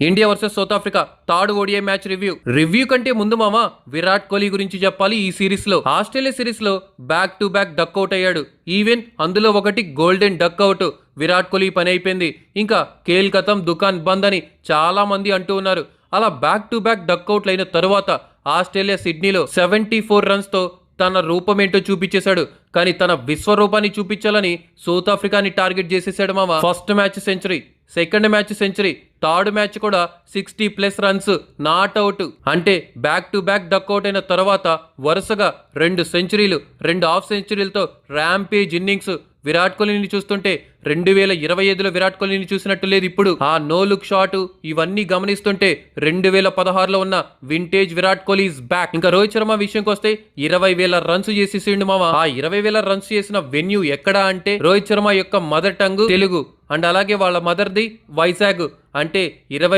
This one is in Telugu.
India versus South Africa third ODI match review. Review కంటే ముందు మామ విరాట్ కోహ్లీ గురించి చెప్పాలి ఈ సిరీస్లో ఆస్ట్రేలియా సిరీస్లో back to back duck out అయ్యాడు. ఈవెన్ అందులో ఒకటి golden duck out Virat Kohli పని అయిపోయింది. ఇంకా కేల్ కథం దుకాన్ బంద్ అని చాలా మంది అంటూ ఉన్నారు. అలా బ్యాక్ టు బ్యాక్ డక్ అవుట్లు అయిన తరువాత ఆస్ట్రేలియా సిడ్నీలో సెవెంటీ ఫోర్ రన్స్తో తన రూపం ఏంటో చూపించేశాడు. కానీ తన విశ్వరూపాన్ని చూపించాలని సౌత్ ఆఫ్రికాని టార్గెట్ చేసేసాడు మామ. First match century second match century third match కూడా sixty plus runs not out. అంటే back to back duck out అయిన తర్వాత వరుసగా రెండు సెంచరీలు రెండు హాఫ్ సెంచరీలతో ర్యాంపేజ్ ఇన్నింగ్స్ విరాట్ కోహ్లీని చూస్తుంటే రెండు వేల ఇరవై ఐదులో విరాట్ కోహ్లీని చూసినట్టు లేదు ఇప్పుడు. ఆ నో లుక్ షాట్ ఇవన్నీ గమనిస్తుంటే రెండు వేల పదహారులో ఉన్న vintage Virat Kohli is back ఇంకా రోహిత్ శర్మ విషయంకి వస్తే ఇరవై వేల రన్స్ చేసేసిండు మామ. ఆ ఇరవై వేల రన్స్ చేసిన వెన్యూ ఎక్కడ అంటే రోహిత్ శర్మ యొక్క మదర్ టంగ్ తెలుగు. అండ్ అలాగే వాళ్ళ మదర్ది వైజాగ్ అంటే ఇరవై